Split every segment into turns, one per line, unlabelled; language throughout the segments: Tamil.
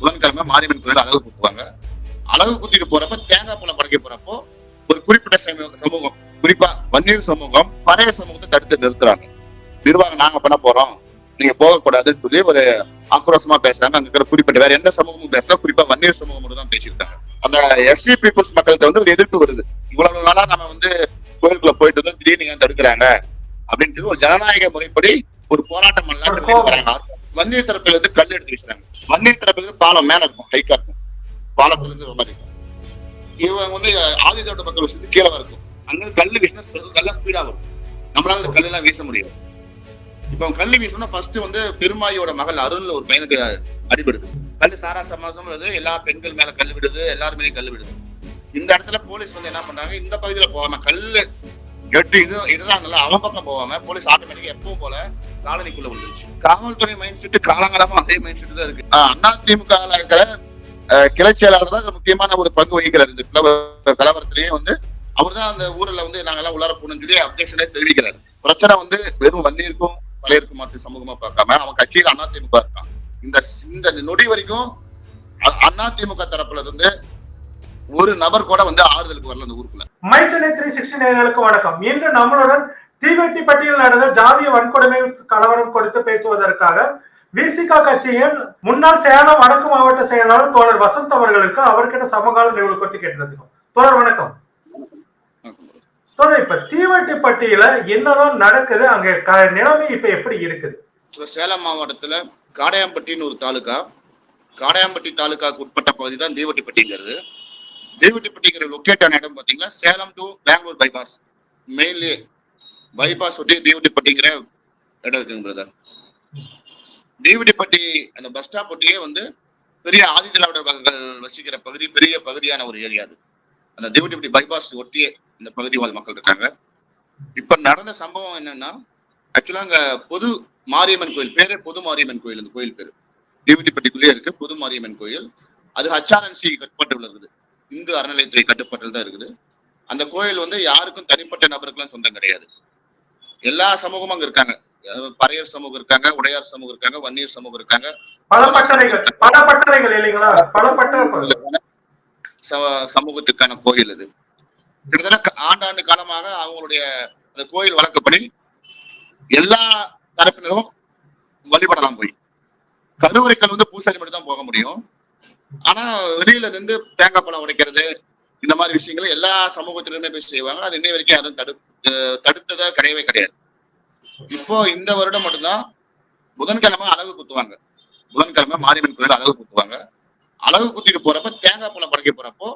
புதன்கிழமை மாரியம்மன் கோயில் அழகு குத்துவாங்க அழகு குத்திட்டு போறப்ப தேங்காய் பழம் படைக்க போறப்போ ஒரு குறிப்பிட்ட சமூக- சமூகம் குறிப்பா வன்னியர் சமூகம் பழைய சமூகத்தை தடுத்து நிறுத்துறாங்க. நிர்வாகம் நாங்க பண்ண போறோம். நீங்க போகக்கூடாதுன்னு சொல்லி ஒரு ஆக்ரோஷமா பேசுறாங்க. அங்க இருக்கிற குறிப்பிட்ட வேற எந்த சமூகமும் பேசல. குறிப்பா வன்னியர் சமூகம் மட்டும் தான் பேசியிருக்காங்க அந்த எஸ்சி பீப்புள்ஸ் மக்கள்கிட்ட வந்து ஒரு எதிர்ப்பு வருது. இவ்வளவு நாளா நம்ம வந்து கோயிலுக்குள்ள போயிட்டு வந்து திடீர்னு தடுக்கிறாங்க? அப்படின்ட்டு ஒரு ஜனநாயக முறைப்படி ஒரு போராட்டம் பண்ணலாம். வராங்க. வன்னியர் தரப்புல இருந்து கல் எடுத்து வீசுறாங்க வன்னியர் தரப்புல இருந்து பாலம் மேல இருக்கும் ஹைக்கா இருக்கும் பாலத்துல இருந்து ரொம்ப இருக்கும். இவங்க வந்து ஆதிதோட்ட பக்கம் வச்சு கீழே இருக்கும் அங்க கல்லு வீசினா நல்லா ஸ்பீடா வரும். நம்மளால அந்த கல்லு எல்லாம் வீச முடியும் இப்ப கல்லு வீசணும்னா ஃபர்ஸ்ட் வந்து பெருமாயோட மகள் அருண்ல ஒரு பையனுக்கு அடிபடுது. கல்லு சாரா சமாசம் எல்லா பெண்கள் மேல கல் விடுது எல்லாருமே கல் விடுது. இந்த இடத்துல போலீஸ் வந்து என்ன பண்றாங்க இந்த பகுதியில போகாம கல்லு எட்டு இது இருந்தாங்கல்ல அவன் பக்கம் போவாம போலீஸ் ஆட்டோமேட்டிக்கா எப்பவும் போல காலனிக்குள்ள வந்துருச்சு காவல்துறை மைண்ட் செட் காலங்காலமா அதே மைண்ட் செட் தான் இருக்கு. அண்ணா திமுக இருக்கிற கிளை செயலாளர் தான் முக்கியமான ஒரு பங்கு வகிக்கிறார். இந்த கலவ- கலவரத்திலேயே வந்து அவர் தான் அந்த ஊர்ல வந்து நாங்கெல்லாம் உள்ளார போகணும்னு சொல்லி அப்ஜெக்ஷனே தெரிவிக்கிறாரு. பிரச்சனை வந்து வெறும் வன்னியருக்கும் பழையிருக்கும் மாற்று சமூகமா பார்க்காம அவன் கட்சியில் அண்ணா திமுக இருக்கான். இந்த இந்த நொடி வரைக்கும் அதிமுக அண்ணா திமுக தரப்புல இருந்து ஒரு நபர் கூட வந்து ஆறுதலுக்கு வரல அந்த ஊருக்குள்ள.
மை சென்னை த்ரீ சிக்ஸ்டி நேர்களுக்கு வணக்கம். இன்று நம்மளுடன் தீவெட்டிப்பட்டியில் நடந்த ஜாதிய வன்கொடுமை கலவரம் கொடுத்து பேசுவதற்காக விசிகா கட்சியின் முன்னாள் சேலம் வடக்கு மாவட்ட செயலாளர் தோழர் வசந்த் அவர்களுக்கு அவர்கிட்ட சமகால நிகழ்வு குறித்து கேட்டதுக்கும் தோழர் வணக்கம். தோழர் இப்ப தீவெட்டிப்பட்டியில என்னதான் நடக்குது அங்க நிலைமை இப்ப எப்படி இருக்குது?
சேலம் மாவட்டத்துல காடையாம்பட்டின்னு ஒரு தாலுகா காடையாம்பட்டி தாலுகாக்கு உட்பட்ட பகுதி தான் தீவட்டிப்பட்டிங்கிறது தீவட்டிப்பட்டிங்கிற லொக்கேட் ஆன இடம் பார்த்தீங்கன்னா சேலம் டு பெங்களூர் பைபாஸ் மெயின்லே பைபாஸ் ஒட்டி தீவட்டிப்பட்டிங்கிற இடம் இருக்குங்க பிரதர் தீவட்டிப்பட்டி அந்த பஸ் ஸ்டாப் ஒட்டியே வந்து பெரிய ஆதி திராவிடர் மக்கள் வசிக்கிற பகுதி பெரிய பகுதியான ஒரு ஏரியா அது. அந்த தீவட்டிப்பட்டி பைபாஸ் ஒட்டியே இந்த பகுதி வாழ் மக்கள் இருக்காங்க. இப்ப நடந்த சம்பவம் என்னன்னா ஆக்சுவலா அங்க பொது மாரியம்மன் கோயில் பேரு பொது மாரியம்மன் கோயில் அந்த கோயில் பேரு. டிவிடிப்பட்டிக்குள்ளேயே இருக்கு பொது மாரியம்மன் கோயில். அது ஹச்ஆர்என்சி கட்டுப்பாட்டு இருக்குது. இந்து அறநிலையத்துறை கட்டுப்பாட்டில் தான் இருக்குது. அந்த கோயில் வந்து யாருக்கும் தனிப்பட்ட நபருக்குலாம் சொந்தம் கிடையாது. எல்லா சமூகமும் அங்க இருக்காங்க. பறையர் சமூகம் இருக்காங்க உடையார் சமூகம் இருக்காங்க வன்னியர் சமூகம் இருக்காங்க. சமூகத்துக்கான கோயில் இது கிட்டத்தட்ட ஆண்டாண்டு காலமாக அவங்களுடைய அந்த கோயில் வழக்கப்படி எல்லா தரப்பினரும் வழிபடலாம் போய். கருவறைகள் வந்து பூசாரி மட்டும் தான் போக முடியும். ஆனா வெளியில இருந்து தேங்காய் பழம் உடைக்கிறது இந்த மாதிரி விஷயங்களை எல்லா சமூகத்திலிருந்தே போய் செய்வாங்க. அது இன்னை வரைக்கும் யாரும் தடு தடுத்ததா கிடையவே கிடையாது. இப்போ இந்த வருடம் மட்டும்தான் புதன்கிழமை அழகு குத்துவாங்க. புதன்கிழமை மாரியம்மன் கோயில் அழகு குத்துவாங்க. அழகு குத்திட்டு போறப்ப தேங்காய் பழம் படைக்க போறப்போ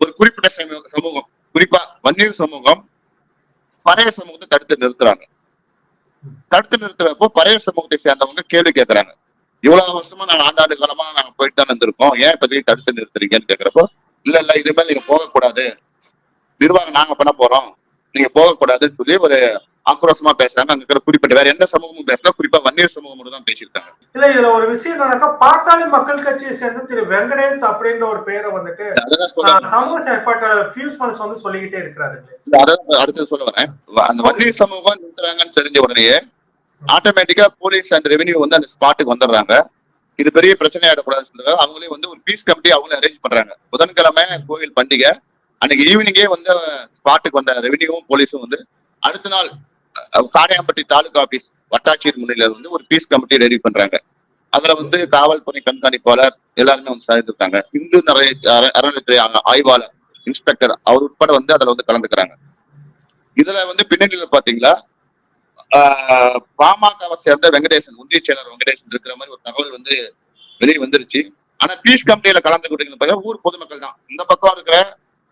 ஒரு குறிப்பிட்ட சமூக- சமூகம் குறிப்பா வன்னியர் சமூகம் பழைய சமூகத்தை தடுத்து நிறுத்துறாங்க. தடுத்து நிறுத்துறப்போ பழைய சமூகத்தை சேர்ந்தவங்க கேள்வி கேட்கறாங்க இவ்வளவு வருஷமா நாங்க ஆண்டாண்டு காலமா நாங்க போயிட்டு தான் இருந்திருக்கோம். ஏன் இப்ப தடுத்து நிறுத்துறீங்கன்னு கேக்குறப்போ இல்ல இல்ல இனிமேல் நீங்க போகக்கூடாது நிர்வாகம் நாங்க பண்ண போறோம். நீங்க போகக்கூடாதுன்னு சொல்லி ஒரு ஆக்ரோஷமா பேசுறாங்க. அங்க இருக்கிற குறிப்பிட்ட வேற எந்த சமூகமும் பேசல. குறிப்பா வன்னியர் சமூகம் மட்டும் தான் பேசியிருக்காங்க.
இல்ல இதுல ஒரு விஷயம் என்னன்னாக்கா பாட்டாளி மக்கள் கட்சியை சேர்ந்த திரு வெங்கடேஷ் அப்படின்ற ஒரு பேரை வந்துட்டு சமூக செயற்பாட்டாளர் ஃபியூஸ் பண்ணஸ் வந்து சொல்லிக்கிட்டே இருக்கிறாரு.
அதான் அடுத்து சொல்ல வரேன். அந்த வன்னியர் சமூகம் நிறுத்துறாங்கன்னு தெரிஞ்ச உடனேயே ஆட்டோமேட்டிக்கா போலீஸ் அண்ட் ரெவென்யூ வந்து அந்த ஸ்பாட்டுக்கு வந்துடுறாங்க. இது பெரிய பிரச்சனை ஆயிடக்கூடாதுன்னு சொல்றாங்க. அவங்களே வந்து ஒரு பீஸ் கமிட்டி அவங்களே அரேஞ்ச் பண்றாங்க. புதன்கிழமை கோயில் பண்டிகை. அன்னைக்கு ஈவினிங்கே வந்து ஸ்பாட்டுக்கு வந்த ரெவென்யூவும் போலீஸும் வந்து அடுத்த நாள் காடையாம்பட்டி தாலுகா ஆபீஸ் வட்டாட்சியர் முன்னிலையில் வந்து ஒரு பீஸ் கமிட்டி ரெடி பண்றாங்க. அதுல வந்து காவல்துறை கண்காணிப்பாளர் எல்லாருமே வந்து சேர்ந்துருக்காங்க. இந்து நிறைய அற- அறநிலையத்துறை ஆய்வாளர் இன்ஸ்பெக்டர் அவர் உட்பட வந்து அதுல வந்து கலந்துக்கிறாங்க. இதுல வந்து பின்னணியில பாத்தீங்களா? பாமகவை சேர்ந்த வெங்கடேசன் ஒன்றிய செயலர் வெங்கடேசன் இருக்கிற மாதிரி ஒரு தகவல் வந்து வெளியே வந்துருச்சு. ஆனா பீஸ் கமிட்டியில கலந்துக்கிட்டு பார்த்தா ஊர் பொதுமக்கள் தான். இந்த பக்கம் இருக்கிற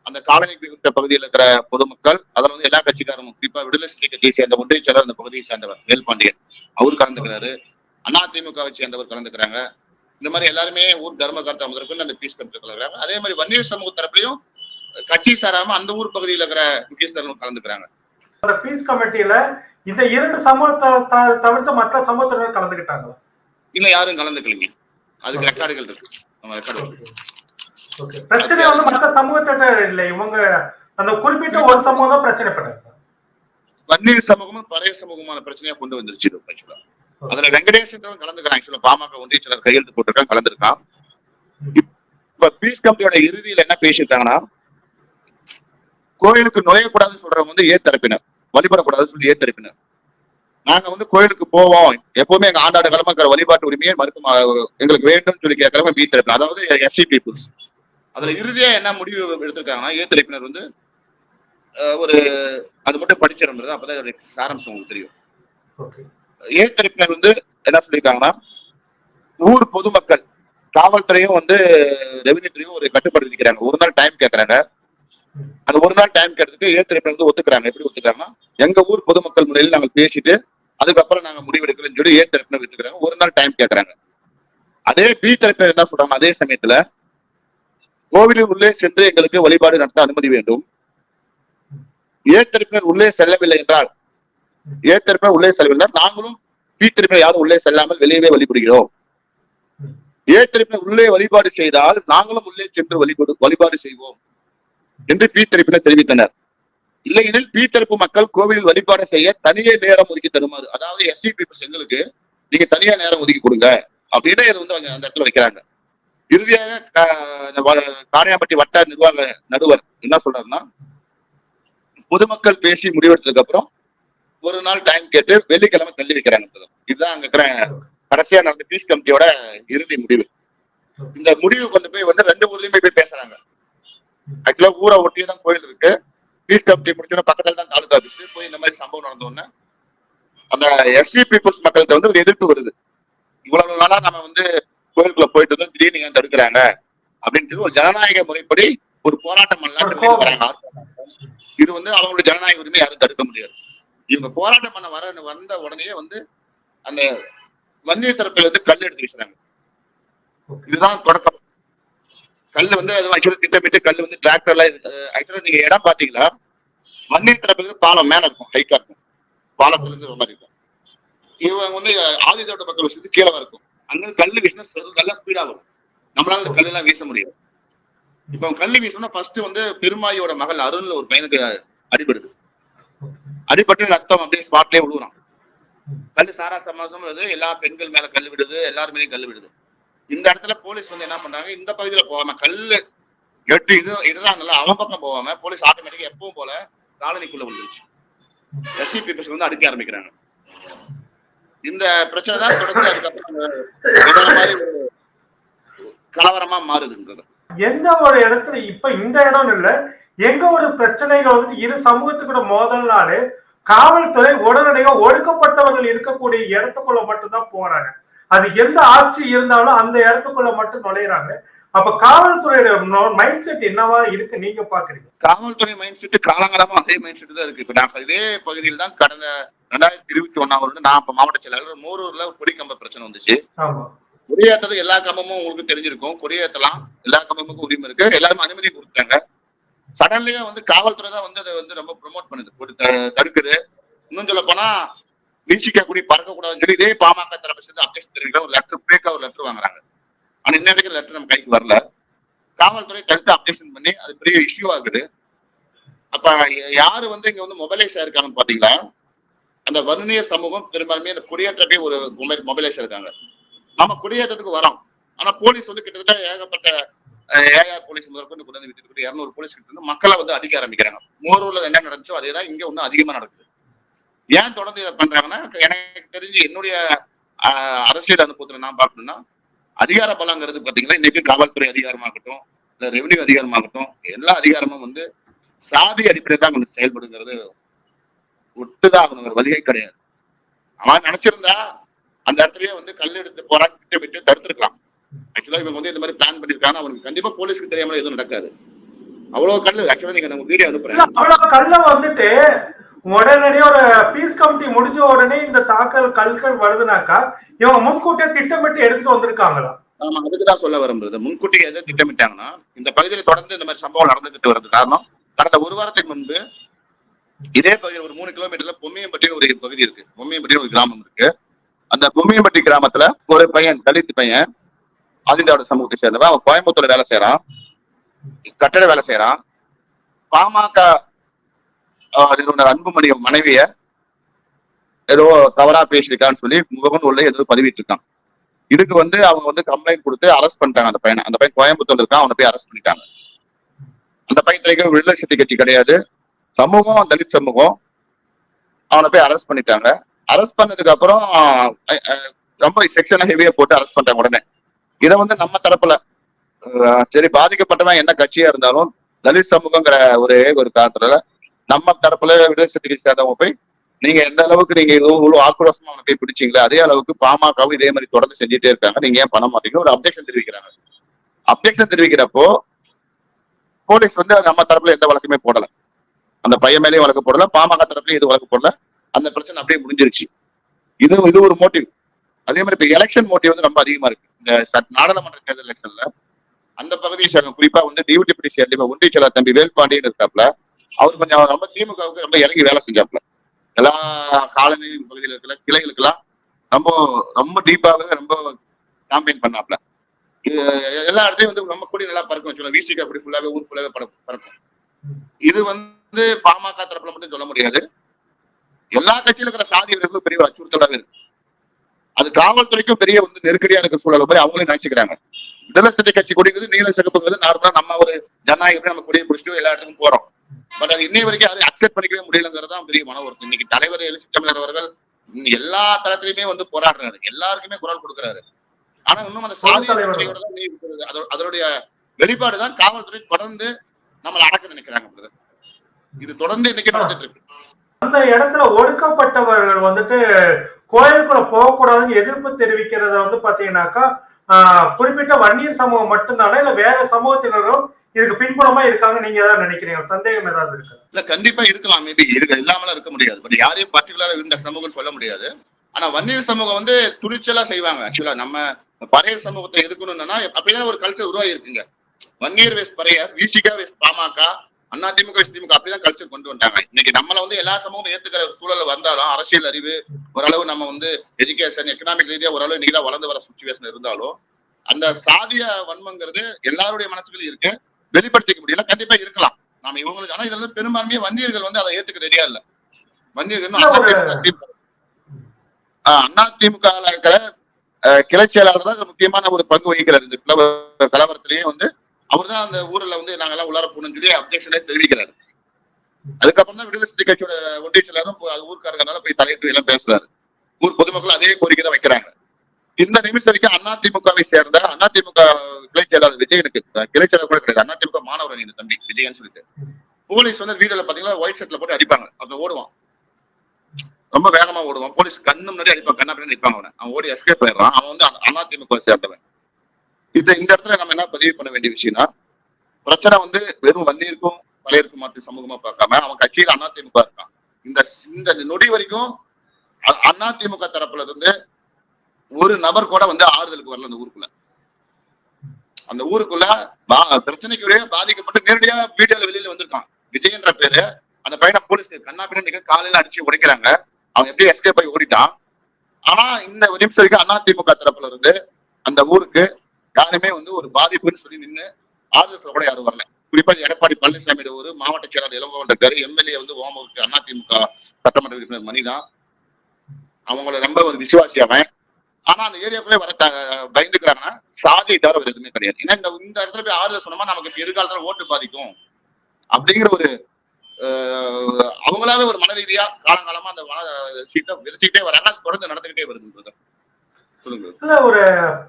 அந்த காலனி குறித்த பகுதியில் இருக்கிற பொதுமக்கள் அதில் வந்து எல்லா கட்சிக்காரரும் குறிப்பா விடுதலை சிறை கட்சியை சேர்ந்த ஒன்றிய செயலர் அந்த பகுதியை சேர்ந்தவர் வேல்பாண்டியன் அவர் கலந்துக்கிறாரு. அதிமுகவை சேர்ந்தவர் கலந்துக்கிறாங்க. இந்த மாதிரி எல்லாருமே ஊர் தர்மகர்த்தா முதற்கொண்டு அந்த பீஸ் கமிட்டி கலந்துக்கிறாங்க. அதே மாதிரி வன்னியர் சமூக தரப்புலையும் கட்சி சாராம அந்த ஊர் பகுதியில் இருக்கிற முக்கியஸ்தர்களும் கலந்துக்கிறாங்க.
அந்த பீஸ் கமிட்டியில இந்த இரண்டு சமூகத்தை தவிர்த்து மற்ற சமூகத்தினர் கலந்துக்கிட்டாங்களா
இல்ல யாரும் கலந்துக்கலைங்க. அதுக்கு ரெக்கார்டுகள் இருக்கு.
பிரச்சனை வந்து மற்ற சமூகத்தினர் இல்லை இவங்க அந்த குறிப்பிட்ட ஒரு சமூகம் தான் பிரச்சனை பண்ணாங்க
வன்னியர் சமூகமும் பழைய சமூகமான பிரச்சனையா கொண்டு வந்துருச்சு ஆக்சுவலா அதுல வெங்கடேசன் கலந்துக்கிறான் ஆக்சுவலா பாமக ஒன்றிய செயலர் கையெழுத்து போட்டிருக்கான் கலந்துருக்கான். இப்ப பீஸ் கமிட்டியோட இறுதியில என்ன பேசியிருக்காங்கன்னா கோயிலுக்கு நுழையக்கூடாதுன்னு சொல்றவங்க வந்து ஏ தரப்பினர் வழிபடக்கூடாதுன்னு சொல்லி ஏ தரப்பினர் நாங்க வந்து கோயிலுக்கு போவோம். எப்பவுமே எங்க ஆண்டாட காலமா இருக்கிற வழிபாட்டு உரிமையை மறுக்க எங்களுக்கு வேண்டும்னு சொல்லி கேட்கறவங்க பி தரப்பினர் அதாவது எஸ்சி பீப்புள்ஸ் அதுல இறுதியா என்ன முடிவு எடுத்திருக்காங்கன்னா ஏ தரப்பினர் வந்து ஒரு அது மட்டும் படிச்சிருந்தது அப்பதான் அதோட சாராம்சம் உங்களுக்கு தெரியும்.
ஓகே.
ஏ தரப்பினர் வந்து என்ன சொல்லியிருக்காங்கன்னா ஊர் பொதுமக்கள் காவல்துறையும் வந்து ரெவன்யூ ஒரு கட்டுப்பாடு விதிக்கிறாங்க ஒரு நாள் டைம் கேட்கறாங்க அந்த ஒரு நாள் டைம் கேட்டதுக்கு ஏ தரப்பினர் ஒத்துக்கிறாங்க. எப்படி ஒத்துக்கிறாங்கன்னா எங்க ஊர் பொதுமக்கள் முன்னிலையில் நாங்கள் பேசிட்டு அதுக்கப்புறம் நாங்க முடிவெடுக்கிறோம்னு சொல்லி ஏ தரப்பினர் விட்டுக்கிறாங்க. ஒரு நாள் டைம் கேட்கறாங்க அதே பி தரப்பினர் என்ன சொல்றாங்க? அதே சமயத்துல கோவிலின் உள்ளே சென்று எங்களுக்கு வழிபாடு நடத்த அனுமதி வேண்டும். ஏ தரப்பினர் உள்ளே செல்லவில்லை என்றால் ஏ தரப்பினர் உள்ளே செல்லவில்லை நாங்களும் பி தரப்பினர் யாரும் உள்ளே செல்லாமல் வெளியவே வழிபடுகிறோம். ஏ தரப்பினர் உள்ளே வழிபாடு செய்தால் நாங்களும் உள்ளே சென்று வழிபடு வழிபாடு செய்வோம். என்று பி தரப்பினர் தெரிவித்தனர். இல்லையெனில் பி தரப்பு மக்கள் கோவிலில் வழிபாடு செய்ய தனியே நேரம் ஒதுக்கி தருமாறு. அதாவது எஸ்சி பீப்புள்ஸ் எங்களுக்கு நீங்க தனியா நேரம் ஒதுக்கி கொடுங்க அப்படின்னு இது வந்து அவங்க அந்த இடத்துல வைக்கிறாங்க. இறுதியாக காணியாம்பட்டி காரியாம்பட்டி வட்டார நிர்வாக நடுவர் என்ன சொல்றாருன்னா பொதுமக்கள் பேசி முடிவெடுத்ததுக்கு அப்புறம் ஒரு நாள் டைம் கேட்டு வெள்ளிக்கிழமை தள்ளி வைக்கிறாங்க இதுதான் அங்க இருக்கிற கடைசியா நடந்த பீஸ் கமிட்டியோட இறுதி முடிவு. இந்த முடிவு கொண்டு போய் வந்து ரெண்டு ஊர்லயுமே போய் பேசுறாங்க. ஆக்சுவலா ஊரை ஒட்டியே தான் கோயில் இருக்கு. பீஸ் கமிட்டி முடிச்சோன்னா பக்கத்துல தான் தாலுகா ஆஃபீஸ் போய் இந்த மாதிரி சம்பவம் நடந்த உடனே அந்த எஸ்சி பீப்புள்ஸ் மக்கள்கிட்ட வந்து ஒரு எதிர்ப்பு வருது. இவ்வளவு நாளா நம்ம வந்து கோயிலுக்குள்ள போயிட்டு இருந்தோம். திடீர்னு ஏன் தடுக்கிறாங்க? அப்படின்ட்டு ஒரு ஜனநாயக முறைப்படி ஒரு போராட்டம்
கோபம்.
வராங்க. இது வந்து அவங்களோட ஜனநாயக உரிமை யாரும் தடுக்க முடியாது. இவங்க போராட்டம் பண்ண வர வந்த உடனே வந்து அந்த வன்னிய தரப்புல இருந்து கல் எடுத்து வீசுறாங்க. இதுதான் தொடக்கம். கல் வந்து அது ஆக்சுவலா திட்டமிட்டு கல் வந்து டிராக்டர்ல ஆக்சுவலா நீங்க இடம் பாத்தீங்களா வன்னிய தரப்புல இருந்து பாலம் மேல இருக்கும் ஹைட்டா இருக்கும். பாலத்துல இருந்து மாதிரி இருக்கும். இவங்க வந்து ஆதிதோட்ட பக்கம் வசதி கீழே இருக்கும். அங்க கல் வீசினா நல்லா ஸ்பீடா வரும். நம்மளால அந்த கல்லெல்லாம் வீச முடியும் இப்ப கல் வீசணும்னா ஃபர்ஸ்ட் வந்து பெருமாயோட மகள் அருண்ல ஒரு பையனுக்கு அடிபடுது. அடிபட்டு ரத்தம் அப்படியே ஸ்பாட்லயே விழுகுறான் கல் சாரா சமாசம் எல்லா பெண்கள் மேல கல் விடுது எல்லாருமே கல் விடுது. இந்த இடத்துல போலீஸ் வந்து என்ன பண்றாங்க? இந்த பகுதியில போகாம கல்லு எட்டு இது இதுதான் அவன் பக்கம் போகாம போலீஸ் ஆட்டோமேட்டிக்கா எப்பவும் போல காலனிக்குள்ள வந்துருச்சு எஸ்சி பீப்புள்ஸ் வந்து அடிக்க ஆரம்பிக்கிறாங்க. இந்த பிரச்சனை தான் தொடர்ந்து அதுக்கப்புறம் மாதிரி ஒரு கலவரமா மாறுதுன்றது.
எந்த ஒரு இடத்துல இப்ப இந்த இடம் இல்ல எங்க ஒரு பிரச்சனைகள் வந்துட்டு இரு சமூகத்துக்கூட மோதல்னாலே காவல்துறை உடனடியாக ஒடுக்கப்பட்டவர்கள் இருக்கக்கூடிய இடத்துக்குள்ள மட்டும்தான் போறாங்க. அது எந்த ஆட்சி இருந்தாலும் அந்த இடத்துக்குள்ள மட்டும் நுழையிறாங்க. அப்ப காவல்துறையோட மைண்ட் செட் என்னவா இருக்கு நீங்க பாக்குறீங்க?
காவல்துறை மைண்ட் செட் காலங்காலமா அதே மைண்ட் செட் தான் இருக்கு. இப்ப நான் இதே பகுதியில் தான் கடந்த ரெண்டாயிரத்தி இருபத்தி ஒன்னாம் வருடம் நான் இப்ப மாவட்ட செயலாளர் மூரூர்ல கொடிக்கம்ப பிரச்சனை வந்துச்சு. கொடியேற்றது எல்லா கம்பமும் உங்களுக்கு தெரிஞ்சிருக்கும். கொடியேற்றலாம் எல்லா கம்பமுக்கும் உரிமை இருக்கு. எல்லாருமே அனுமதி கொடுத்தாங்க. சடன்லியா வந்து காவல்துறை தான் வந்து அதை வந்து ரொம்ப ப்ரொமோட் பண்ணுது. ஒரு தடுக்குது. இன்னும் சொல்ல போனா நீச்சிக்க கூடி பறக்க கூடாதுன்னு சொல்லி இதே பாமக தரப்பு சேர்ந்து அப்டேஷன் தெரிவிக்கிற ஒரு லெட்டர் ஃபேக்கா ஒரு லெட்டர் வாங்குறாங்க. ஆனா இன்ன வரைக்கும் லெட்டர் நம்ம கைக்கு வரல. காவல்துறை தடுத்து அப்டேஷன் பண்ணி அது பெரிய இஷ்யூ ஆகுது அப்ப யாரு வந்து இங்க வந்து மொபைலைஸ் ஆயிருக்காங்கன்னு பாத்தீங்களா? அந்த வருணிய சமூகம் பெரும்பாலுமே அந்த குடியேற்றமே ஒரு மொபைல் மொபைலைஸ் இருக்காங்க நம்ம குடியேற்றத்துக்கு வரோம். ஆனா போலீஸ் வந்து கிட்டத்தட்ட ஏகப்பட்ட ஏஆர் போலீஸ் முதற்கொண்டு கொண்டு வந்து விட்டுட்டு இரநூறு போலீஸ் கிட்ட இருந்து மக்களை வந்து அடிக்க ஆரம்பிக்கிறாங்க. மோரூர்ல என்ன நடந்துச்சோ அதே தான் இங்க இன்னும் அதிகமா நடக்குது. ஏன் தொடர்ந்து இதை பண்றாங்கன்னா எனக்கு தெரிஞ்சு என்னுடைய அரசியல் அனுபவத்துல நான் பார்க்கணும்னா அதிகார பலங்கிறது பாத்தீங்கன்னா இன்னைக்கு காவல்துறை அதிகாரமாகட்டும் இல்ல ரெவன்யூ அதிகாரமாகட்டும் எல்லா அதிகாரமும் வந்து சாதி அடிப்படையில் தான் கொஞ்சம் செயல்படுங்கிறது ஒட்டுதான் ஆகணுங்கிற வழியே கிடையாது. அவன் நினைச்சிருந்தா அந்த இடத்துலயே வந்து கல் எடுத்து போராட்டம் தடுத்துருக்கலாம். ஆக்சுவலா இவங்க வந்து இந்த மாதிரி பிளான் பண்ணிருக்காங்க. அவனுக்கு கண்டிப்பா போலீஸ்க்கு தெரியாம எதுவும் நடக்காது. அவ்வளவு கல்லு. ஆக்சுவலா நீங்க நம்ம வீடியோ அனுப்புறேன்.
அவ்வளவு கல்ல வந்துட்டு உடனடியே ஒரு பீஸ் கமிட்டி முடிஞ்ச உடனே இந்த தாக்கல் கல்கள் வருதுனாக்கா இவங்க முன்கூட்டியே திட்டமிட்டு எடுத்துட்டு வந்திருக்காங்களா
ஆமா அதுக்கு தான் சொல்ல வரும்போது முன்கூட்டியே எதை திட்டமிட்டாங்கன்னா இந்த பகுதியில் தொடர்ந்து இந்த மாதிரி சம்பவம் நடந்துகிட்டு வருது காரணம் கடந்த ஒரு வாரத்துக்கு முன்பு இதே பகுதியில் ஒரு மூணு கிலோமீட்டர்ல பொம்மியம்பட்டின்னு ஒரு பகுதி இருக்கு. பொம்மியம்பட்டின்னு ஒரு கிராமம் இருக்கு. அந்த பொம்மியம்பட்டி கிராமத்துல ஒரு பையன் தலித் பையன் ஆதிதாவோட சமூகத்தை சேர்ந்தவன். அவன் கோயம்புத்தூர்ல வேலை செய்யறான் கட்டட வேலை செய்யறான் பாமக நிறுவனர் அன்புமணி மனைவிய ஏதோ தவறா பேசியிருக்கான்னு சொல்லி முகமன் உள்ள ஏதோ பதிவிட்டு இருக்கான் இதுக்கு வந்து அவங்க வந்து கம்ப்ளைண்ட் கொடுத்து அரெஸ்ட் பண்ணிட்டாங்க அந்த பையனை. அந்த பையன் கோயம்புத்தூர்ல இருக்கான் அவனை போய் அரெஸ்ட் பண்ணிட்டாங்க. அந்த பையன் தெரிவிக்க விடுதலை சக்தி கட்சி கிடையாது. சமூகம் தலித் சமூகம் அவனை போய் அரெஸ்ட் பண்ணிட்டாங்க. அரெஸ்ட் பண்ணதுக்கு அப்புறம் ரொம்ப செக்ஷனை ஹெவியா போட்டு அரெஸ்ட் பண்ணிட்டாங்க உடனே. இதை வந்து நம்ம தரப்புல சரி பாதிக்கப்பட்டவன் என்ன கட்சியா இருந்தாலும் தலித் சமூகங்கிற ஒரே ஒரு காரணத்துல நம்ம தரப்புல விடுதலை சேர்ந்தவங்க போய் நீங்க எந்த அளவுக்கு நீங்க இவ்வளவு ஆக்ரோஷமா அவனை போய் பிடிச்சீங்களோ அதே அளவுக்கு பாமகவும் இதே மாதிரி தொடர்ந்து செஞ்சுட்டே இருக்காங்க. நீங்க ஏன் பண்ண மாட்டீங்கன்னு ஒரு அப்டேஷன் தெரிவிக்கிறாங்க. அப்டேஷன் தெரிவிக்கிறப்போ போலீஸ் வந்து நம்ம தரப்புல எந்த வழக்குமே போடல. அந்த பையன் மேலேயும் வழக்கு போடல பாமக தரப்புலயும் இது வழக்கு போடல. அந்த பிரச்சனை அப்படியே முடிஞ்சிருச்சு. இது இது ஒரு மோட்டிவ் அதே மாதிரி இப்ப எலெக்ஷன் மோட்டிவ் வந்து ரொம்ப அதிகமா இருக்கு. இந்த நாடாளுமன்ற தேர்தல் எலெக்ஷன்ல அந்த பகுதியை சேர்ந்த குறிப்பா வந்து டியூட்டி பிடி சேர்ந்த ஒன்றிய செயலர் தம்பி வேல்பாண்டியன் இருக்காப்ல அவர் கொஞ்சம் ரொம்ப திமுகவுக்கு ரொம்ப இறங்கி வேலை செஞ்சாப்ல எல்லா காலனி பகுதியில் இருக்கிற கிளைகளுக்கெல்லாம் ரொம்ப ரொம்ப டீப்பாகவே ரொம்ப கேம்பெயின் பண்ணாப்ல இது எல்லா இடத்தையும் வந்து ரொம்ப கூடி நல்லா பறக்கும் சொல்லுவோம் விசிக்கு அப்படி ஃபுல்லாவே ஊர் ஃபுல்லாவே பறக்கும் இது வந்து பாமக தரப்புல மட்டும் சொல்ல முடியாது. எல்லா கட்சியில இருக்கிற சாதிகளுக்கும் பெரிய அச்சுறுத்தலாக இருக்கு. அது காவல்துறைக்கும் பெரிய வந்து நெருக்கடியா இருக்கிற சூழல் போய் அவங்களே நினைச்சுக்கிறாங்க. விடுதலை சிறுத்தை கட்சி கொடிங்கிறது நீல சிறப்புங்கிறது நார்மலா நம்ம ஒரு ஜனநாயகம் நம்ம கொடியை பிடிச்சிட்டு எல்லா இடத்துக்கும் போறோம். பட் அது இன்னை வரைக்கும் அதை அக்செப்ட் பண்ணிக்கவே முடியலங்கிறது தான் பெரிய மன வருத்தம் இன்னைக்கு தலைவர் எழுச்சி தமிழர் அவர்கள் எல்லா தளத்திலுமே வந்து போராடுறாரு. எல்லாருக்குமே குரல் கொடுக்குறாரு. ஆனா இன்னும் அந்த சாதி அதனுடைய வெளிப்பாடு தான் காவல்துறை தொடர்ந்து நம்மளை அடக்க நினைக்கிறாங்க. இது தொடர்ந்து இன்னைக்கு நடந்துட்டு இருக்கு.
அந்த இடத்துல ஒடுக்கப்பட்டவர்கள் வந்துட்டு கோயிலுக்குள்ள போகக்கூடாதுன்னு எதிர்ப்பு தெரிவிக்கிறத வந்து பாத்தீங்கன்னாக்கா ஆஹ், குறிப்பிட்ட வன்னியர் சமூகம் மட்டும்தானே இல்ல வேற சமூகத்தினரும் இதுக்கு பின்புலமா இருக்காங்க நீங்க ஏதாவது நினைக்கிறீங்க சந்தேகம் ஏதாவது இருக்கு?
இல்ல கண்டிப்பா இருக்கலாம். மேபி இருக்க இல்லாமலாம் இருக்க முடியாது. பட் யாரையும் பர்டிகுலரா இந்த சமூகம் சொல்ல முடியாது. ஆனா வன்னியர் சமூகம் வந்து துணிச்சலா செய்வாங்க. ஆக்சுவலா நம்ம பறையர் சமூகத்தை எதுக்கணும்னா அப்படிதான் ஒரு கல்ச்சர் உருவாகி இருக்குங்க. Vanniyar versus Paraiyar VCK versus PMK Anna DMK versus DMK அப்படிதான் கல்ச்சர் கொண்டு வந்தாங்க. இன்னைக்கு நம்மள வந்து எல்லா சமூகமும் ஏத்துக்கிற ஒரு சூழல் வந்தாலும் அரசியல் அறிவு ஓரளவு நம்ம வந்து எஜுகேஷன் எக்கனாமிக் ரீதியா ஓரளவு இன்னைக்கு தான் வளர்ந்து வர சுச்சுவேஷன் இருந்தாலும் அந்த சாதிய வன்மங்கிறது எல்லாருடைய மனசுகளும் இருக்கு. வெளிப்படுத்திக்க முடியல. கண்டிப்பா இருக்கலாம். நாம இவங்களுக்கு ஆனா இதுல பெரும்பான்மையா வன்னியர்கள் வந்து அதை ஏத்துக்க ரெடியா இல்ல. வன்னியர்கள் அண்ணா திமுக இருக்கிற கிளை செயலாளர் தான் முக்கியமான ஒரு பங்கு வகிக்கிறார். இந்த கலவரத்திலேயே வந்து அவர்தான் அந்த ஊர்ல வந்து நாங்கெல்லாம் உள்ளார போகணும்னு சொல்லி அப்ஜெக்ஷனே தெரிவிக்கிறாரு. அதுக்கப்புறம் தான் விடுதலை சிறுத்தை கட்சியோட ஒன்றிய செயலாளரும் அது ஊர்க்காரங்கனால போய் தலையிட்டு எல்லாம் பேசுறாரு. ஊர் பொதுமக்கள் அதே கோரிக்கை தான் வைக்கிறாங்க. இந்த நிமிஷம் வரைக்கும் அண்ணா திமுகவை சேர்ந்த அண்ணா திமுக கிளை செயலாளர் விஜயனுக்கு கிளை செயலாளர் கூட கிடையாது. அண்ணா திமுக மாணவர் அணி தம்பி விஜயன் சொல்லிட்டு. போலீஸ் வந்து வீடுல பாத்தீங்கன்னா ஒயிட் ஷர்ட்ல போட்டு அடிப்பாங்க. அவன் ஓடுவான். ரொம்ப வேகமா ஓடுவான். போலீஸ் கண்ணு முன்னாடி அடிப்பான். கண்ணா பின்னாடி நிப்பாங்க அவனை. அவன் ஓடி எஸ்கேப் ஆயிடுறான். அவன் வந்து அண்ணா- அண்ணா திமுக சேர்ந்தவன். இது இந்த இடத்துல நம்ம என்ன பதிவு பண்ண வேண்டிய விஷயம்னா பிரச்சனை வந்து வெறும் வன்னியருக்கும் பழையிருக்கும் மட்டும் சமூகமா பார்க்காம அவன் கட்சியில அண்ணா திமுக இருக்கான். இந்த இந்த நொடி வரைக்கும் அதிமுக அண்ணா திமுக தரப்புல இருந்து ஒரு நபர் கூட வந்து ஆறுதலுக்கு வரல அந்த ஊருக்குள்ள. அந்த ஊருக்குள்ள பா- பிரச்சனைக்குரிய பாதிக்கப்பட்டு நேரடியா வீடியோல வெளியில வந்திருக்கான். விஜயன்ற பேரு. அந்த பையனை போலீஸ் கண்ணா பின்னாடி காலையில அடிச்சு உடைக்கிறாங்க அவன் எப்படி எஸ்கேப் ஆகி ஓடிட்டான். ஆனா இந்த ஒரு நிமிஷம் வரைக்கும் அண்ணா திமுக தரப்புல இருந்து அந்த ஊருக்கு யாருமே வந்து ஒரு பாதிப்புன்னு சொல்லி நின்று ஆதரவு கூட யாரும் வரல. குறிப்பா எடப்பாடி பழனிசாமி ஒரு மாவட்ட செயலாளர் இளங்கோவன் இருக்காரு எம்எல்ஏ வந்து ஓமவுக்கு அண்ணா திமுக சட்டமன்ற உறுப்பினர் மணிதான். அவங்கள ரொம்ப ஒரு விசுவாசி அவன். ஆனா அந்த ஏரியாக்குள்ளே வர பயந்துக்கிறாங்கன்னா சாதியை தவிர ஒரு எதுவுமே கிடையாது. ஏன்னா இந்த இந்த இடத்துல போய் ஆறுதல் சொன்னோமா நமக்கு எதிர்காலத்துல ஓட்டு பாதிக்கும். அப்படிங்கிற ஒரு அவங்களாவே ஒரு மன ரீதியா காலங்காலமா அந்த சீட்டை விரிச்சுக்கிட்டே வராங்க. அது தொடர்ந்து நடந்துகிட்டே வருது சொல்லுங்க.
இல்ல ஒரு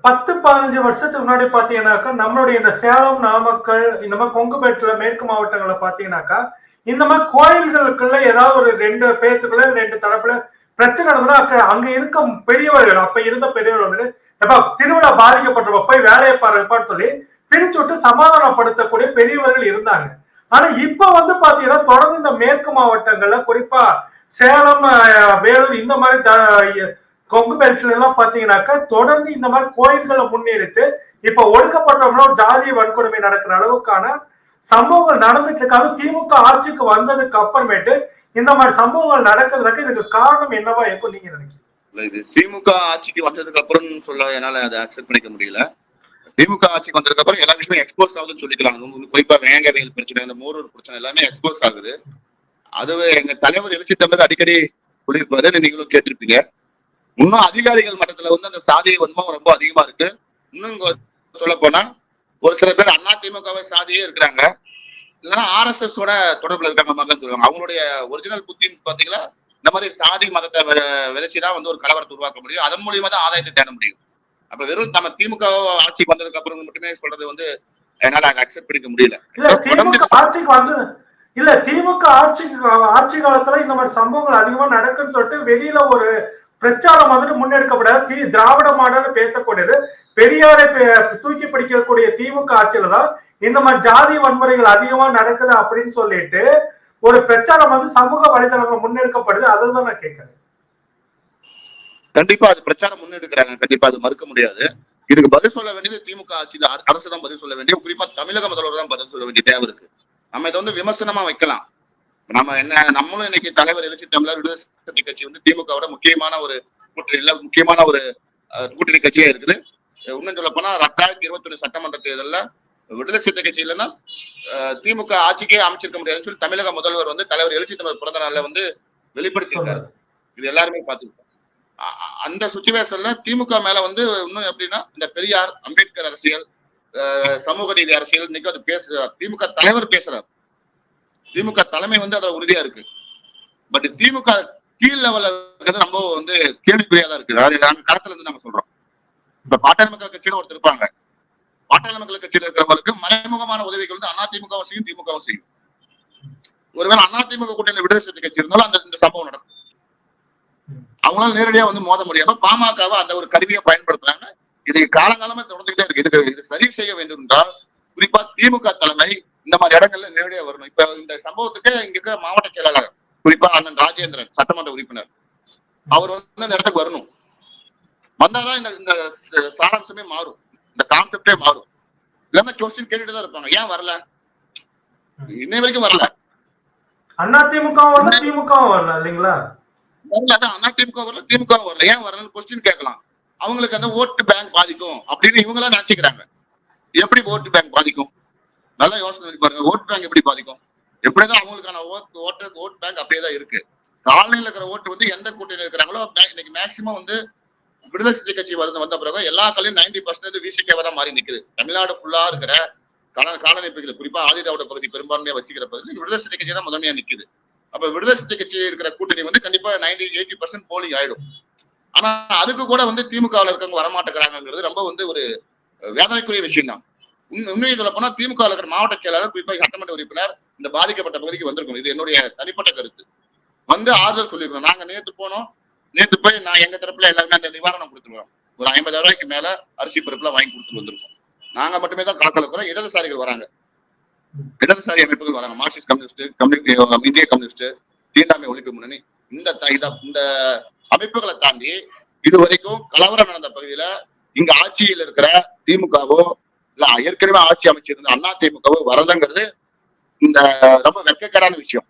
பத்து பதினஞ்சு வருஷத்துக்கு முன்னாடி பாத்தீங்கன்னாக்கா நம்மளுடைய இந்த சேலம் நாமக்கல் இந்த மாதிரி கொங்குபேட்டுல மேற்கு மாவட்டங்கள்ல பாத்தீங்கன்னாக்கா இந்த மாதிரி கோயில்களுக்குள்ள ஏதாவது ஒரு ரெண்டு பேர்த்துக்குள்ள ரெண்டு தரப்புல பிரச்சனை நடந்ததுன்னா அங்க இருக்க பெரியவர்கள் அப்ப இருந்த பெரியவர்கள் வந்துட்டு எப்ப திருவிழா பாதிக்கப்பட்டிருப்ப போய் வேலையை பாருப்பான்னு சொல்லி பிரிச்சு விட்டு சமாதானப்படுத்தக்கூடிய பெரியவர்கள் இருந்தாங்க. ஆனா இப்ப வந்து பாத்தீங்கன்னா தொடர்ந்து இந்த மேற்கு மாவட்டங்கள்ல குறிப்பா சேலம் வேலூர் இந்த மாதிரி த- கொங்கு பெல்ட்ல எல்லாம் பாத்தீங்கன்னாக்கா தொடர்ந்து இந்த மாதிரி கோயில்களை முன்னேறிட்டு இப்ப ஒடுக்கப்பட்டவங்களும் ஜாதி வன்கொடுமை நடக்கிற அளவுக்கான சம்பவங்கள் நடந்துட்டு இருக்காது திமுக ஆட்சிக்கு வந்ததுக்கு அப்புறமேட்டு இந்த மாதிரி சம்பவங்கள் நடக்கிறதுக்கு இதுக்கு காரணம் என்னவா இருக்கும் நீங்க நினைக்கிறீங்க?
இது திமுக ஆட்சிக்கு வந்ததுக்கு அப்புறம் சொல்ல என்னால அதை அக்செப்ட் பண்ணிக்க முடியல. திமுக ஆட்சிக்கு வந்ததுக்கு அப்புறம் எல்லா விஷயமும் எக்ஸ்போஸ் ஆகுதுன்னு சொல்லிக்கலாம் குறிப்பா வேங்கவியல் பிரச்சனை இந்த மோரூர் பிரச்சனை எல்லாமே எக்ஸ்போஸ் ஆகுது. அதுவே எங்க தலைவர் எழுச்சி தமிழர் அடிக்கடி சொல்லியிருப்பாரு. நீங்களும் கேட்டிருப்பீங்க. இன்னும் அதிகாரிகள் மட்டத்துல வந்து அந்த சாதிய வன்மம் ரொம்ப அதிகமா இருக்கு. இன்னும் சொல்ல போனா ஒரு சில பேர் அண்ணா திமுகவை சாதியே இருக்கிறாங்க. இல்லைன்னா ஆர்எஸ்எஸ் ஓட தொடர்புல இருக்காங்க மாதிரி தான் சொல்லுவாங்க. அவங்களுடைய ஒரிஜினல் புத்தின்னு பாத்தீங்களா இந்த மாதிரி சாதி மதத்தை வித- விதைச்சுதான் வந்து ஒரு கலவரத்தை உருவாக்க முடியும். அதன் மூலியமா தான் ஆதாயத்தை தேட முடியும். அப்ப வெறும் நம்ம திமுக ஆட்சிக்கு வந்ததுக்கு அப்புறம் மட்டுமே சொல்றது வந்து என்னால அக்செப்ட் பண்ணிக்க முடியல.
ஆட்சிக்கு வந்து இல்ல திமுக ஆட்சிக்கு ஆட்சி காலத்துல இந்த மாதிரி சம்பவங்கள் அதிகமா நடக்குன்னு சொல்லிட்டு வெளியில ஒரு பிரச்சாரம் வந்துட்டு முன்னெடுக்கப்படாது. தி திராவிட மாடல் பேசக்கூடியது. பெரியாரை தூக்கி பிடிக்கக்கூடிய திமுக ஆட்சியில தான் இந்த மாதிரி ஜாதி வன்முறைகள் அதிகமா நடக்குது அப்படின்னு சொல்லிட்டு ஒரு பிரச்சாரம் வந்து சமூக வலைதளங்கள் முன்னெடுக்கப்படுது. அதுதான் நான் கேட்கிறேன்.
கண்டிப்பா அது பிரச்சாரம் முன்னெடுக்கிறாங்க. கண்டிப்பா அது மறுக்க முடியாது. இதுக்கு பதில் சொல்ல வேண்டியது திமுக ஆட்சி அரசு தான் பதில் சொல்ல வேண்டிய குறிப்பா தமிழக முதல்வர் தான் பதில் சொல்ல வேண்டிய தேவை இருக்கு. நம்ம இதை வந்து விமர்சனமா வைக்கலாம். நம்ம என்ன நம்மளும் இன்னைக்கு தலைவர் எழுச்சி தமிழர் விடுதலை கட்சி வந்து திமுகவோட முக்கியமான ஒரு கூட்டணியில முக்கியமான ஒரு கூட்டணி கட்சியா இருக்குது. இன்னும் சொல்ல போனா ரெண்டாயிரத்தி இருபத்தி ஒண்ணு சட்டமன்ற தேர்தல்ல விடுதலை சிறுத்தை கட்சி இல்லைன்னா திமுக ஆட்சிக்கே அமைச்சிருக்க முடியாதுன்னு சொல்லி தமிழக முதல்வர் வந்து தலைவர் எழுச்சி தமிழர் பிறந்த நாள்ல வந்து வெளிப்படுத்தியிருக்காரு. இது எல்லாருமே பார்த்துருக்கோம். அந்த சுச்சுவேஷன்ல திமுக மேல வந்து இன்னும் எப்படின்னா இந்த பெரியார் அம்பேத்கர் அரசியல் சமூக நீதி அரசியல் இன்னைக்கு அது பேச திமுக தலைவர் பேசுறாரு திமுக தலைமை வந்து அதுல உறுதியா இருக்கு. பட் திமுக கீழ் லெவல்ல இருக்கிறது ரொம்ப வந்து கேள்விக்குறியா தான் இருக்கு அதாவது நாங்க களத்துல இருந்து நம்ம சொல்றோம். இப்ப பாட்டாளி மக்கள் கட்சியில ஒருத்தர் இருப்பாங்க. பாட்டாளி மக்கள் கட்சியில இருக்கிறவங்களுக்கு மறைமுகமான உதவிகள் வந்து அதிமுகவும் செய்யும் திமுகவும் செய்யும். ஒருவேளை அதிமுக கூட்டணி விடுதலை சிறுத்தை கட்சி இருந்தாலும் அந்த இந்த சம்பவம் நடக்கும். அவங்களால நேரடியா வந்து மோத முடியாம பாமகவை அந்த ஒரு கருவியை பயன்படுத்துறாங்க. இது காலங்காலமா தொடர்ந்துகிட்டே இருக்கு. இதுக்கு இது சரி செய்ய வேண்டும் என்றால் குறிப்பா திமுக தலைமை இந்த மாதிரி இடங்கள்ல நேரடியா வரணும். இப்ப இந்த சம்பவத்துக்கு இங்க இருக்கிற மாவட்ட செயலாளர் குறிப்பா அண்ணன் ராஜேந்திரன் சட்டமன்ற உறுப்பினர் அவர் வந்து அந்த இடத்துக்கு வரணும். வந்தாதான் இந்த இந்த சாராம்சமே மாறும். இந்த கான்செப்டே மாறும். இல்லைன்னா கொஸ்டின் கேட்டுட்டு தான் இருப்பாங்க. ஏன் வரல? இன்னை வரைக்கும் வரல.
அண்ணா திமுக வரல திமுக வரல இல்லைங்களா?
வரல அதான் அண்ணா திமுக வரல திமுக வரல. ஏன் வரலன்னு கொஸ்டின் கேட்கலாம். அவங்களுக்கு அந்த ஓட்டு பேங்க் பாதிக்கும் அப்படின்னு இவங்களா நினைச்சுக்கிறாங்க. எப்படி ஓட்டு பேங்க் பாதிக்கும்? நல்லா யோசனை பண்ணி பாருங்க. ஓட் பேங்க் எப்படி பாதிக்கும்? எப்படிதான் அவங்களுக்கான ஓட்டு ஓட்டு ஓட் பேங்க் அப்படியே தான் இருக்கு. காலனியில் இருக்கிற ஓட்டு வந்து எந்த கூட்டணியில் இருக்கிறாங்களோ இன்னைக்கு மேக்சிமம் வந்து விடுதலை சிறுத்தை கட்சி வந்து வந்த பிறகு எல்லா கலையும் நைன்டி பர்சன்டேஜ் விசிகேவா தான் மாறி நிற்குது தமிழ்நாடு ஃபுல்லா இருக்கிற கால காலனி பகுதியில் குறிப்பா ஆதிதாவோட பகுதி பெரும்பான்மையை வச்சுக்கிற பகுதியில் விடுதலை சிறுத்தை கட்சி தான் முதன்மையா நிக்குது. அப்ப விடுதலை சிறுத்தை கட்சி இருக்கிற கூட்டணி வந்து கண்டிப்பா நைன்டி எயிட்டி பர்சன்ட் போலிங் ஆயிடும். ஆனா அதுக்கு கூட வந்து திமுகவில் இருக்கவங்க வரமாட்டேங்கிறாங்கிறது ரொம்ப வந்து ஒரு வேதனைக்குரிய விஷயம் தான் உண்மையை சொல்ல போனா திமுக இருக்கிற மாவட்ட செயலாளர் குறிப்பாக சட்டமன்ற உறுப்பினர் இந்த பாதிக்கப்பட்ட பகுதிக்கு வந்திருக்கும். இது என்னுடைய தனிப்பட்ட கருத்து. வந்து ஆறுதல் சொல்லிருக்கோம் நாங்க நேத்து போனோம். நேத்து போய் நான் எங்க தரப்புல எல்லாருமே அந்த நிவாரணம் கொடுத்துருவோம். ஒரு ஐம்பதாயிரம் ரூபாய்க்கு மேல அரிசி பருப்புல வாங்கி கொடுத்துட்டு வந்திருக்கோம். நாங்க மட்டுமே தான் காக்கலக்குறோம் இடதுசாரிகள் வராங்க. இடதுசாரி அமைப்புகள் வராங்க. மார்க்சிஸ்ட் கம்யூனிஸ்ட் கம்யூனிஸ்ட் இந்திய கம்யூனிஸ்ட் தீண்டாமை ஒழிப்பு முன்னணி இந்த த- இந்த அமைப்புகளை தாண்டி இது வரைக்கும் கலவரம் நடந்த பகுதியில இங்க ஆட்சியில் இருக்கிற திமுகவோ ஏற்கனவே ஆட்சி அமைச்சிருந்த அண்ணா திமுகவோ வரலங்கிறது இந்த ரொம்ப வெட்கக்கேடான விஷயம்.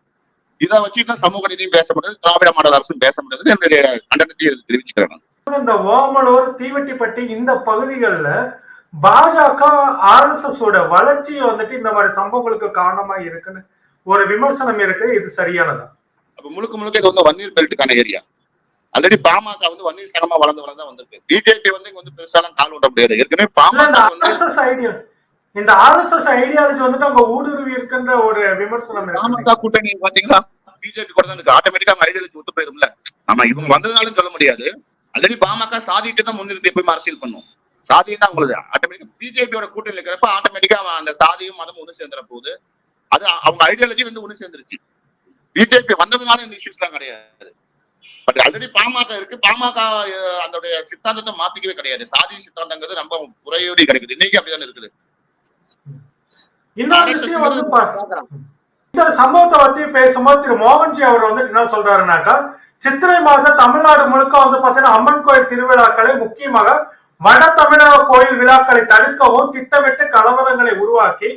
இதை வச்சுட்டு சமூக நீதியும் பேச முடியாது திராவிட மாடல் அரசும் பேச முடியாது என்னுடைய கண்டனத்தையும் தெரிவிச்சுக்கிறேன்.
இந்த ஓமலூர் தீவெட்டிப்பட்டி இந்த பகுதிகளில் பாஜக ஆர்எஸ்எஸ் ஓட வளர்ச்சி வந்துட்டு இந்த மாதிரி சம்பவங்களுக்கு காரணமா இருக்குன்னு ஒரு விமர்சனம் இருக்கு இது சரியானதா?
அப்ப முழுக்க முழுக்க இது வந்து வன்னீர் பெல்ட்டுக்கான ஏரியா. ஆல்ரெடி பாமக வந்து வன்னீர் சகமா வளர்ந்து வளர்ந்து வந்திருக்கு. பிஜேபி வந்து இங்க வந்து பெருசாலாம் கால் விட முடியாது. ஏற்கனவே பாமக வந்து
இந்த ஆர்எஸ்எஸ் ஐடியாலஜி வந்துட்டு அங்க ஊடுருவி இருக்குன்ற ஒரு விமர்சனம்
பாமக கூட்டணி பாத்தீங்களா பிஜேபி கூட தான் இருக்கு. ஆட்டோமேட்டிக்கா அவங்க ஐடியாலஜி ஒத்து போயிரும்ல. நம்ம இவங்க வந்ததுனாலும் சொல்ல முடியாது. ஆல்ரெடி பாமக சாதிக்கு தான் முன்னிறுத்தி எப்பயுமே அரசியல் பண்ணும். சாதியும் தான் உங்களுக்கு ஆட்டோமேட்டிக்கா பிஜேபியோட கூட்டணி இருக்கிறப்ப ஆட்டோமேட்டிக்கா அந்த சாதியும் மதமும் ஒண்ணு சேர்ந்துற போகுது அது அவங்க ஐடியாலஜி வந்து ஒண்ணு சேர்ந்துருச்சு. பிஜேபி வந்ததுனால இந்த இஷ்யூஸ் எல்லாம் கிடையாது. பட் ஆல்ரெடி பாமக இருக்கு. பாமக அதோடைய சித்தாந்தத்தை மாத்திக்கவே கிடையாது. சாதி சித்தாந்தங்கிறது ரொம்ப குறையோடி கிடைக்குது. இன்னைக்கு அப்படிதான் இருக்குது.
இன்னொரு விஷயம் வந்து இந்த சம்பவத்தை பத்தி பேசும்போது திரு மோகன்ஜி அவர் வந்து என்ன சொல்றாருனாக்கா சித்திரை மாதம் தமிழ்நாடு முழுக்க வந்து பாத்தீங்கன்னா அம்மன் கோயில் திருவிழாக்களை முக்கியமாக வட தமிழக கோயில் விழாக்களை தடுக்கவும் திட்டமிட்டு கலவரங்களை உருவாக்கி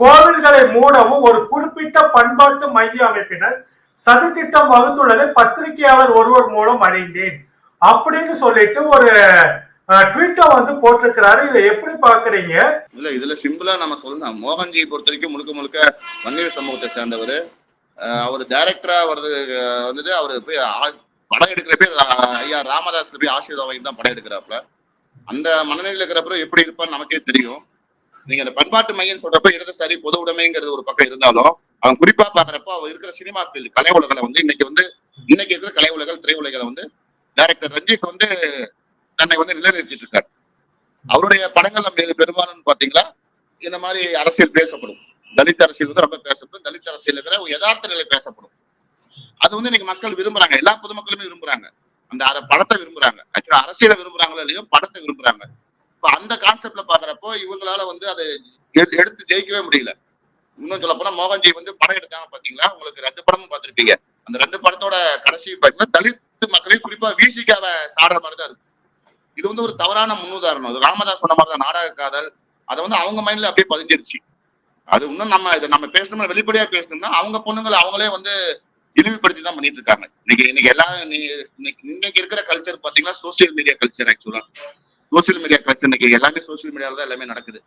கோவில்களை மூடவும் ஒரு குறிப்பிட்ட பண்பாட்டு மைய அமைப்பினர் சதித்திட்டம் வகுத்துள்ளதை பத்திரிகையாளர் ஒருவர் மூலம் அடைந்தேன். அப்படின்னு சொல்லிட்டு ஒரு ட்விட்டர் வந்து போட்டிருக்கிறாரு. இதை எப்படி பாக்குறீங்க
இல்ல இதுல சிம்பிளா நம்ம சொல்லலாம் மோகன்ஜியை பொறுத்த வரைக்கும் முழுக்க முழுக்க வன்னியர் சமூகத்தை சேர்ந்தவர். அவர் டைரக்டரா வர்றது வந்துட்டு அவர் போய் படம் எடுக்கிறப்பே ஐயா ராமதாஸ் போய் ஆசீர்வாதம் வாங்கி தான் படம் எடுக்கிறாப்புல. அந்த மனநிலையில் இருக்கிறப்ப எப்படி இருப்பான்னு நமக்கே தெரியும். நீங்க அந்த பண்பாட்டு மையம் சொல்றப்ப இடதுசாரி பொது உடைமைங்கிறது ஒரு பக்கம் இருந்தாலும் அவன் குறிப்பா பாக்குறப்போ அவன் இருக்கிற சினிமா ஃபீல்டு கலை உலகில வந்து இன்னைக்கு வந்து இன்னைக்கு இருக்கிற கலை உலகள் திரை வந்து டைரக்டர் ரஞ்சித் வந்து தன்னை வந்து நிலைநிறுத்திட்டு இருக்காரு. அவருடைய படங்கள் பெரு- பெரும்பாலும் பாத்தீங்களா இந்த மாதிரி அரசியல் பேசப்படும். தலித் அரசியல் வந்து ரொம்ப பேசப்படும். தலித் அரசியல் இருக்கிற யதார்த்த நிலை பேசப்படும். அது வந்து இன்னைக்கு மக்கள் விரும்புறாங்க. எல்லா பொதுமக்களுமே விரும்புறாங்க. அந்த படத்தை விரும்புறாங்க. ஆக்சுவலா அரசியலை விரும்புறாங்களோ இல்லையோ படத்தை விரும்புறாங்க. இப்ப அந்த கான்செப்ட்ல பாக்குறப்போ இவங்களால வந்து அதை எடுத்து ஜெயிக்கவே முடியல. இன்னும் சொல்ல போனா மோகன்ஜி வந்து படம் எடுத்தாங்க பாத்தீங்களா? உங்களுக்கு ரெண்டு படமும் பார்த்திருப்பீங்க. அந்த ரெண்டு படத்தோட கடைசி பாத்தீங்கன்னா தலித் மக்களையும் குறிப்பா விசிகாவை சாடுற மாதிரி தான் இருக்கு. இது வந்து ஒரு தவறான முன்னுதாரணம். அது ராமதாஸ் சொன்ன மாதிரி தான் நாடக காதல் அதை வந்து அவங்க மைண்ட்ல அப்படியே பதிஞ்சிருச்சு. அது இன்னும் நம்ம இதை நம்ம பேசணும்னா வெளிப்படையா பேசணும்னா அவங்க பொண்ணுங்களை அவங்களே வந்து இழிவுபடுத்தி தான் பண்ணிட்டு இருக்காங்க. இன்னைக்கு இன்னைக்கு எல்லா நீ- இன்னைக்கு இன்னைக்கு இருக்கிற கல்ச்சர் பாத்தீங்கன்னா social media culture actually social media culture இன்னைக்கு எல்லாமே சோசியல் மீடியால தான் எல்லாமே நடக்குது.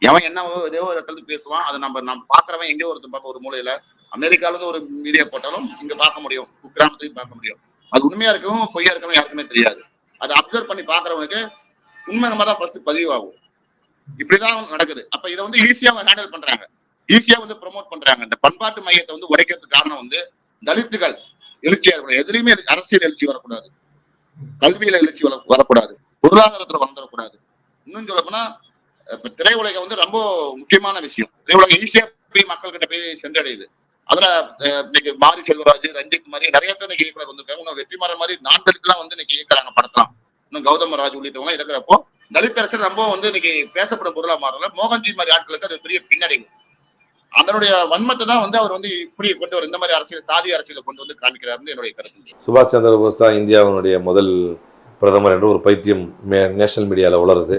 எவன் என்ன ஏதோ ஒரு இடத்துல பேசுவான் அதை நம்ம நம்ம பாக்குறவன் எங்கேயோ ஒருத்தன் பார்க்க ஒரு மூலையில. அமெரிக்கால இருந்து ஒரு மீடியா போட்டாலும் இங்க பார்க்க முடியும் குக்கிராமத்தையும் பார்க்க முடியும். அது உண்மையா இருக்கவும் பொய்யா இருக்கவும் யாருக்குமே தெரியாது. அதை அப்சர்வ் பண்ணி பாக்குறவனுக்கு உண்மை நம்ம தான் ஃபர்ஸ்ட் பதிவாகும். இப்படிதான் நடக்குது. அப்ப இதை வந்து ஈஸியா ஹேண்டில் பண்றாங்க. ஈஸியா வந்து ப்ரமோட் பண்றாங்க. இந்த பண்பாட்டு மையத்தை வந்து உடைக்கிறதுக்கு காரணம் வந்து தலித்துகள் எழுச்சியா இருக்கக்கூடாது. எதுலையுமே அரசியல் எழுச்சி வரக்கூடாது. கல்வியில எழுச்சி வர- வரக்கூடாது. பொருளாதாரத்துல வளர்ந்துடக்கூடாது இன்னும் சொல்ல போனா இப்ப திரையுலகம் வந்து ரொம்ப முக்கியமான விஷயம். திரையுலகம் ஈஸியா போய் மக்கள் கிட்ட போய் சென்றடையுது. அதுல இன்னைக்கு மாரி செல்வராஜ் ரஞ்சித் மாதிரி நிறைய பேர் இன்னைக்கு இயக்குனர் வந்திருக்காங்க. இன்னும் மாதிரி நான் தலித்லாம் வந்து இன்னைக்கு இயக்குறாங்க படத்தெல்லாம். இன்னும் கௌதம ராஜ் உள்ளிட்டவங்க இருக்கிறப்போ தலித் அரசியல் ரொம்ப வந்து இன்னைக்கு பேசப்படும் பொருளா மாறல. மோகன்ஜி மாதிரி ஆட்களுக்கு அது பெரிய பின்னடைவு. அதனுடைய வன்மத்தை தான் வந்து அவர் வந்து இப்படி கொண்டு வர இந்த மாதிரி அரசியல் சாதி அரசியலை கொண்டு வந்து காமிக்கிறாருன்னு என்னுடைய கருத்து.
சுபாஷ் சந்திர போஸ் தான் இந்தியாவினுடைய முதல் பிரதமர் என்று ஒரு பைத்தியம் நேஷனல் மீடியாவில் உலருது